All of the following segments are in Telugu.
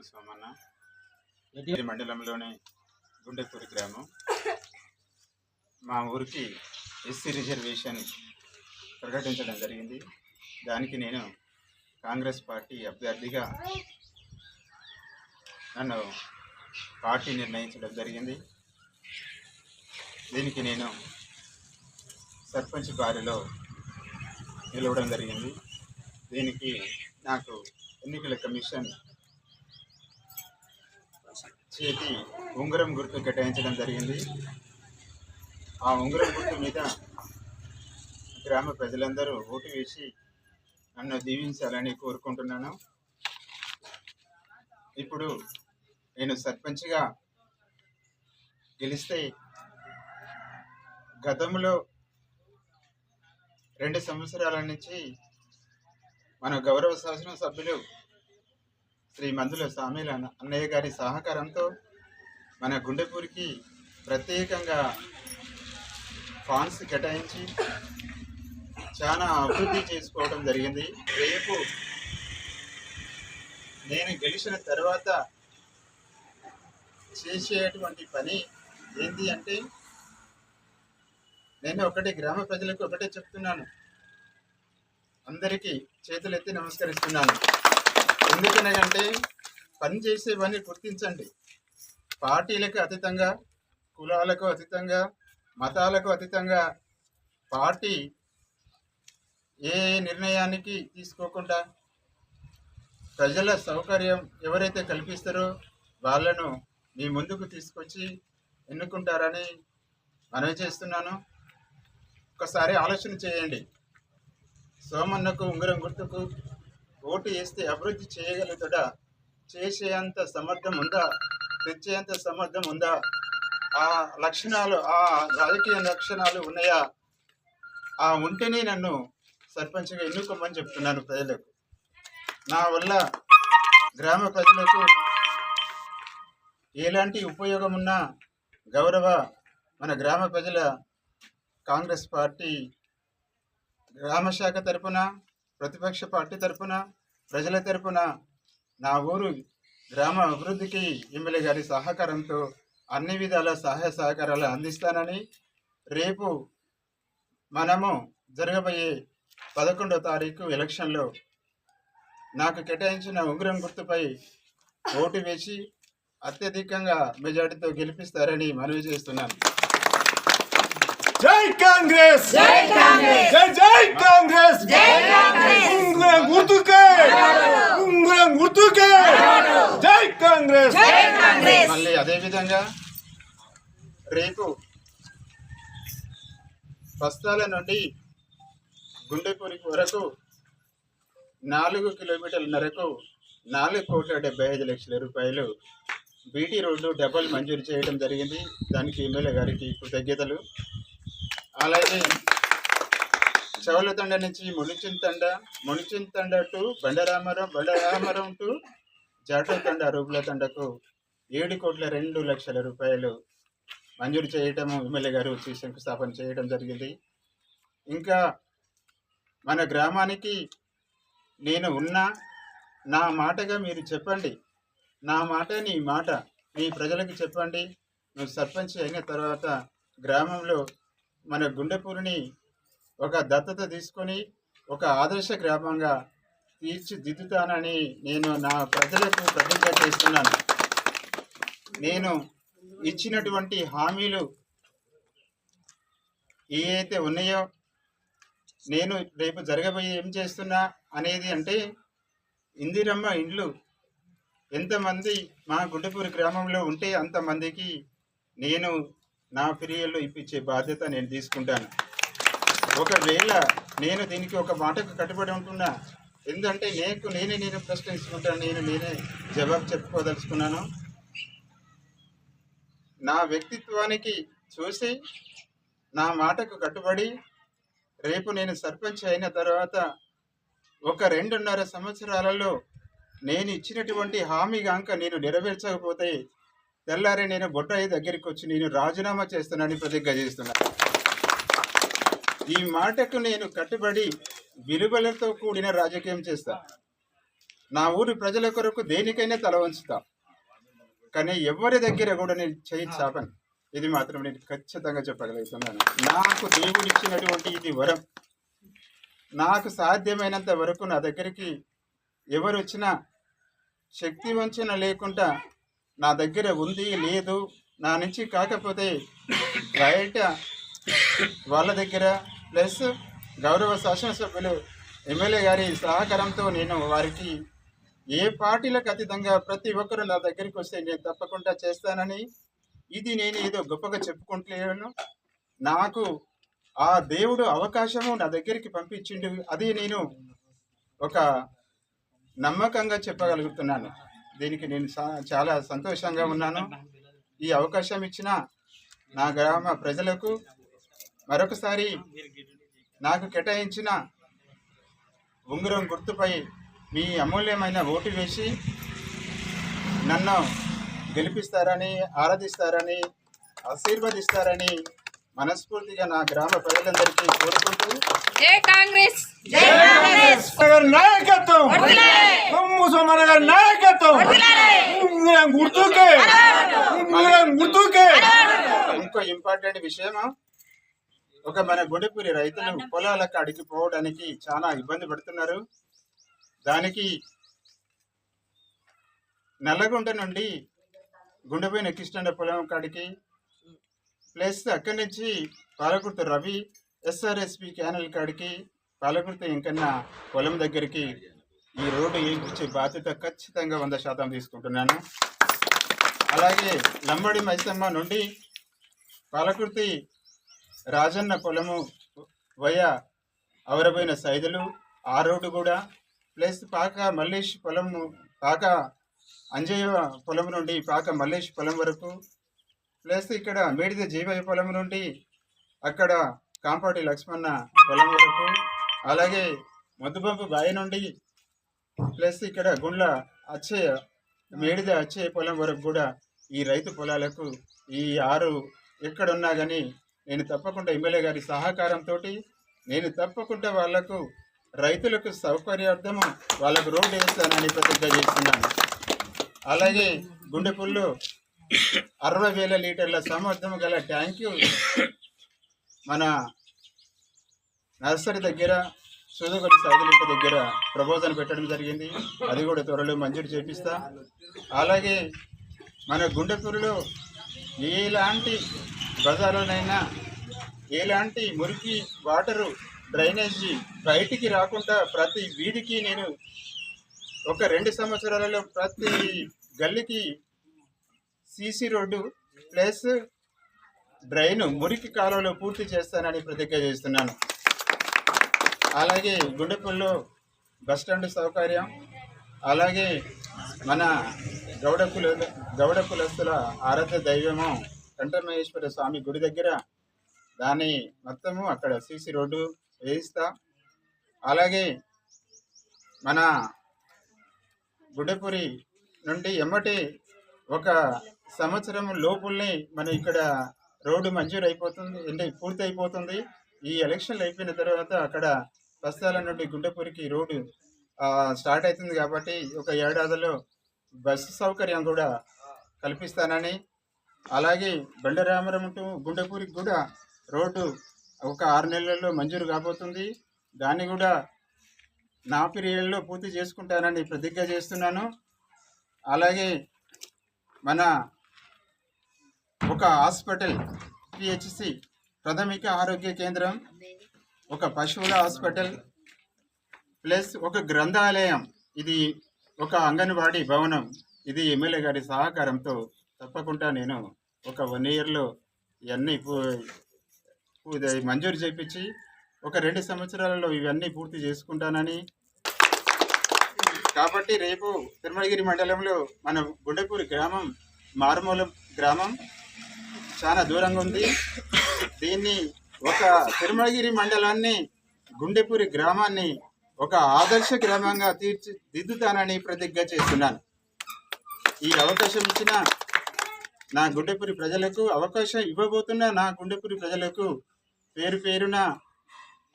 గుండు సోమన్న. మండలంలోని గుండెపూరి గ్రామం. మా ఊరికి ఎస్సీ రిజర్వేషన్ ప్రకటించడం జరిగింది. దానికి నేను కాంగ్రెస్ పార్టీ అభ్యర్థిగా నన్ను పార్టీ నిర్ణయించడం జరిగింది. దీనికి నేను సర్పంచ్ బారిలో నిలవడం జరిగింది. దీనికి నాకు ఎన్నికల కమిషన్ చేతి ఉంగరం గుర్తు కేటాయించడం జరిగింది. ఆ ఉంగరం గుర్తు మీద గ్రామ ప్రజలందరూ ఓటు వేసి నన్ను దీవించాలని కోరుకుంటున్నాను. ఇప్పుడు నేను సర్పంచ్గా గెలిస్తే గతంలో రెండు సంవత్సరాల నుంచి మన గౌరవ శాసన సభ్యులు శ్రీ మందుల స్వామిల అన్నయ్య గారి సహకారంతో మన గుండెపూరికి ప్రత్యేకంగా ఫాన్స్ కేటాయించి చాలా అభివృద్ధి చేసుకోవడం జరిగింది. రేపు నేను గెలిచిన తర్వాత చేసేటువంటి పని ఏంటి అంటే నేను ఒకటి గ్రామ ప్రజలకు ఒకటే చెప్తున్నాను. అందరికీ చేతులెత్తి నమస్కరిస్తున్నాను. ఎందుకనగంటే పనిచేసేవన్నీ గుర్తించండి. పార్టీలకు అతీతంగా కులాలకు అతీతంగా మతాలకు అతీతంగా పార్టీ ఏ నిర్ణయానికి తీసుకోకుండా ప్రజల సౌకర్యం ఎవరైతే కల్పిస్తారో వాళ్ళను మీ ముందుకు తీసుకొచ్చి ఎన్నుకుంటారని మనవి చేస్తున్నాను. ఒకసారి ఆలోచన చేయండి. సోమన్నకు ఉంగరం గుర్తుకు ఓటు వేస్తే అభివృద్ధి చేయగలుగుతాడా? చేసేంత సమర్థం ఉందా? తెచ్చేంత సమర్థం ఉందా? ఆ లక్షణాలు ఆ రాజకీయ లక్షణాలు ఉన్నాయా? ఆ ఉంటేనే నన్ను సర్పంచ్గా ఎన్నుకోమని చెప్తున్నాను ప్రజలకు. నా వల్ల గ్రామ ప్రజలకు ఎలాంటి ఉపయోగం ఉన్నా గౌరవ మన గ్రామ ప్రజల కాంగ్రెస్ పార్టీ గ్రామ శాఖ తరపున ప్రతిపక్ష పార్టీ తరపున ప్రజల తరపున నా ఊరు గ్రామ అభివృద్ధికి ఎమ్మెల్యే గారి సహకారంతో అన్ని విధాల సహాయ సహకారాలు అందిస్తానని రేపు మనము జరగబోయే పదకొండో తారీఖు ఎలక్షన్లో నాకు కేటాయించిన ఉంగరం గుర్తుపై ఓటు వేసి అత్యధికంగా మెజార్టీతో గెలిపిస్తారని మనవి చేస్తున్నాను. జై కాంగ్రెస్! జై కాంగ్రెస్! జై జై కాంగ్రెస్! జై కాంగ్రెస్! ఉంగరం గుర్తుకే! ఉంగరం గుర్తుకే! జై కాంగ్రెస్! మళ్ళీ అదేవిధంగా రేపు బస్తాల నుండి గుండెపూరి వరకు నాలుగు కిలోమీటర్ల మేరకు నాలుగు కోట్ల డెబ్బై ఐదు లక్షల రూపాయలు బీటీ రోడ్డు డబల్ మంజూరు చేయడం జరిగింది. దానికి ఎమ్మెల్యే గారికి కృతజ్ఞతలు. అలాగే చవలతండ నుంచి మునిచింతండ మునిచింతండ టు బండరామరం బండరామరం టు జాటోతండ రూపుల తండకు ఏడు కోట్ల రెండు లక్షల రూపాయలు మంజూరు చేయటం ఎమ్మెల్యే గారు వచ్చి శంకుస్థాపన చేయడం జరిగింది. ఇంకా మన గ్రామానికి నేను ఉన్నా నా మాటగా మీరు చెప్పండి. నా మాట నీ మాట మీ ప్రజలకు చెప్పండి. నువ్వు సర్పంచ్ అయిన తర్వాత గ్రామంలో మన గుండెపూరిని ఒక దత్తత తీసుకొని ఒక ఆదర్శ గ్రామంగా తీర్చిదిద్దుతానని నేను నా ప్రజలకు ప్రతిజ్ఞ చేస్తున్నాను. నేను ఇచ్చినటువంటి హామీలు ఏ అయితే ఉన్నాయో నేను రేపు జరగబోయే ఏం చేస్తున్నా అనేది అంటే ఇందిరమ్మ ఇండ్లు ఎంతమంది మా గుడ్డపూరి గ్రామంలో ఉంటే అంతమందికి నేను నా ఫిర్యాదులో ఇప్పించే బాధ్యత నేను తీసుకుంటాను. ఒకవేళ నేను దీనికి ఒక మాటకు కట్టుబడి ఉంటున్నా ఎందుకంటే నేను నేనే నేను ప్రశ్నించుకుంటాను నేను నేనే జవాబు చెప్పుకోదలుచుకున్నాను. నా వ్యక్తిత్వానికి చూసి నా మాటకు కట్టుబడి రేపు నేను సర్పంచ్ అయిన తర్వాత ఒక రెండున్నర సంవత్సరాలలో నేను ఇచ్చినటువంటి హామీ గాంక నేను నెరవేర్చకపోతే తెల్లారే నేను బొట్టాయి దగ్గరికి వచ్చి నేను రాజీనామా చేస్తున్నానని ప్రతిజ్ఞ చేస్తున్నాను ఈ మాటకు నేను కట్టుబడి విలువలతో కూడిన రాజకీయం చేస్తా. నా ఊరి ప్రజల కొరకు దేనికైనా తల వంచుతా. కానీ ఎవరి దగ్గర కూడా నేను చేయి చాపను. ఇది మాత్రం నేను ఖచ్చితంగా చెప్పగలుగుతున్నాను. నాకు దేవుడు ఇచ్చినటువంటి ఇది వరం. నాకు సాధ్యమైనంత వరకు నా దగ్గరికి ఎవరు వచ్చినా శక్తి వంచన లేకుండా నా దగ్గర ఉంది లేదు. నా నుంచి కాకపోతే బయట వాళ్ళ దగ్గర ప్లస్ గౌరవ శాసనసభ్యులు ఎమ్మెల్యే గారి సహకారంతో నేను వారికి ఏ పార్టీలకు అతీతంగా ప్రతి ఒక్కరు నా దగ్గరికి వస్తే నేను తప్పకుండా చేస్తానని ఇది నేను ఏదో గొప్పగా చెప్పుకుంటలేను. నాకు ఆ దేవుడు అవకాశము నా దగ్గరికి పంపించిండు. అది నేను ఒక నమ్మకంగా చెప్పగలుగుతున్నాను. దీనికి నేను సా- చాలా సంతోషంగా ఉన్నాను. ఈ అవకాశం ఇచ్చిన నా గ్రామ ప్రజలకు మరొకసారి నాకు కేటాయించిన ఉంగరం గుర్తుపై మీ అమూల్యమైన ఓటు వేసి నన్ను గెలిపిస్తారని ఆరాధిస్తారని ఆశీర్వదిస్తారని మనస్ఫూర్తిగా నా గ్రామ ప్రజలందరికీ కోరుకుంటూ జై కాంగ్రెస్. జై కాంగ్రెస్. గారి నాయకత్వం. నాయకత్వం గుర్తుకే. గుర్తుకే. ఇంకో ఇంపార్టెంట్ విషయం ఒక మన గుండెపూరి రైతులు పొలాలకు అడిగి పోవడానికి చాలా ఇబ్బంది పడుతున్నారు. దానికి నల్లగుంట నుండి గుండెపోయిన కిష్టండ పొలం కాడికి ప్లస్ అక్కడి నుంచి పాలకుర్తి రవి ఎస్ఆర్ఎస్పి క్యానల్ కాడికి పాలకుర్తి ఇంకన్న పొలం దగ్గరికి ఈ రోడ్డు వేయించే బాధ్యత ఖచ్చితంగా వంద శాతం తీసుకుంటున్నాను. అలాగే లంబడి మైసమ్మ నుండి పాలకుర్తి రాజన్న పొలము వయ అవరబోయిన సైదులు ఆ రోడ్డు కూడా ప్లస్ పాక మల్లేష్ పొలము పాక అంజయ్య పొలం నుండి పాక మల్లేష్ పొలం వరకు ప్లస్ ఇక్కడ మేడిద జీవయ పొలం నుండి అక్కడ కాంపాటి లక్ష్మణ పొలం వరకు అలాగే మధుబంపు బాయి నుండి ప్లస్ ఇక్కడ గుండ్ల అచ్చయ్య మేడిద అచ్చయ్య పొలం వరకు కూడా ఈ రైతు పొలాలకు ఈ ఆరు ఎక్కడున్నా కానీ నేను తప్పకుండా ఎమ్మెల్యే గారి సహకారంతో నేను తప్పకుండా వాళ్ళకు రైతులకు సౌకర్యార్థము వాళ్ళకు రోడ్డు వేస్తానని ప్రతిజ్ఞ చేస్తున్నాను. అలాగే గుండెపుల్లు అరవై వేల లీటర్ల సామర్థ్యం గల ట్యాంకు మన నర్సరీ దగ్గర సూదగొల్లి సాగులింటి దగ్గర ప్రపోజల్ పెట్టడం జరిగింది. అది కూడా త్వరలో మంజూరు చేపిస్తా. అలాగే మన గుండెపూరులో ఎలాంటి బజార్లోనైనా ఎలాంటి మురికి వాటరు డ్రైనేజీ బయటికి రాకుండా ప్రతి వీధికి నేను ఒక రెండు సంవత్సరాలలో ప్రతి గల్లీకి సీసీ రోడ్డు ప్లస్ డ్రైన్ మురికి కాలువలో పూర్తి చేస్తానని ప్రతిజ్ఞ చేస్తున్నాను. అలాగే గుండెపల్లిలో బస్టాండ్ సౌకర్యం అలాగే మన గౌడ కుల గౌడ కులస్తుల ఆరాధ్య దైవము కంఠమహేశ్వర స్వామి గుడి దగ్గర దాని మొత్తము అక్కడ సీసీ రోడ్డు వేయిస్తా. అలాగే మన గుడ్డపూరి నుండి ఎమ్మటి ఒక సంవత్సరం లోపుల్ని మన ఇక్కడ రోడ్డు మంజూరు అయిపోతుంది అంటే పూర్తి అయిపోతుంది ఈ ఎలక్షన్లు అయిపోయిన తర్వాత అక్కడ బస్తాల నుండి గుండెపూరికి రోడ్డు స్టార్ట్ అవుతుంది కాబట్టి ఒక ఏడాదిలో బస్సు సౌకర్యం కూడా కల్పిస్తానని అలాగే బండరామరం టు గుండెపూరికి కూడా రోడ్డు ఒక ఆరు నెలల్లో మంజూరు కాబోతుంది. దాన్ని కూడా నా పీరియడ్లో పూర్తి చేసుకుంటానని ప్రతిజ్ఞ చేస్తున్నాను. అలాగే మన ఒక హాస్పిటల్ పిహెచ్సి ప్రాథమిక ఆరోగ్య కేంద్రం ఒక పశువుల హాస్పిటల్ ప్లస్ ఒక గ్రంథాలయం. ఇది ఒక అంగన్వాడీ భవనం. ఇది ఎమ్మెల్యే గారి సహకారంతో తప్పకుండా నేను ఒక వన్ ఇయర్లో ఇవన్నీ మంజూరు చేయించి ఒక రెండు సంవత్సరాలలో ఇవన్నీ పూర్తి చేసుకుంటానని. కాబట్టి రేపు తిరుమలగిరి మండలంలో మన గుండెపూరి గ్రామం మారుమూల గ్రామం చాలా దూరంగా ఉంది. దీన్ని ఒక తిరుమలగిరి మండలాన్ని గుండెపూరి గ్రామాన్ని ఒక ఆదర్శ గ్రామంగా తీర్చిదిద్దుతానని ప్రతిజ్ఞ చేస్తున్నాను. ఈ అవకాశం ఇచ్చిన నా గుండెపూరి ప్రజలకు అవకాశం ఇవ్వబోతున్న నా గుండెపూరి ప్రజలకు పేరు పేరున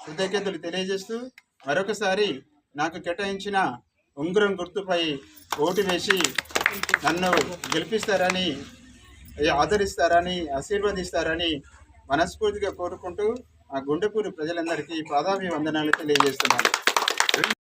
కృతజ్ఞతలు తెలియజేస్తూ మరొకసారి నాకు కేటాయించిన ఉంగరం గుర్తుపై ఓటు వేసి నన్ను గెలిపిస్తారని ఆదరిస్తారని ఆశీర్వదిస్తారని మనస్ఫూర్తిగా కోరుకుంటూ ఆ గుండెపూరి ప్రజలందరికీ పాదాభి వందనాలు తెలియజేస్తున్నాను.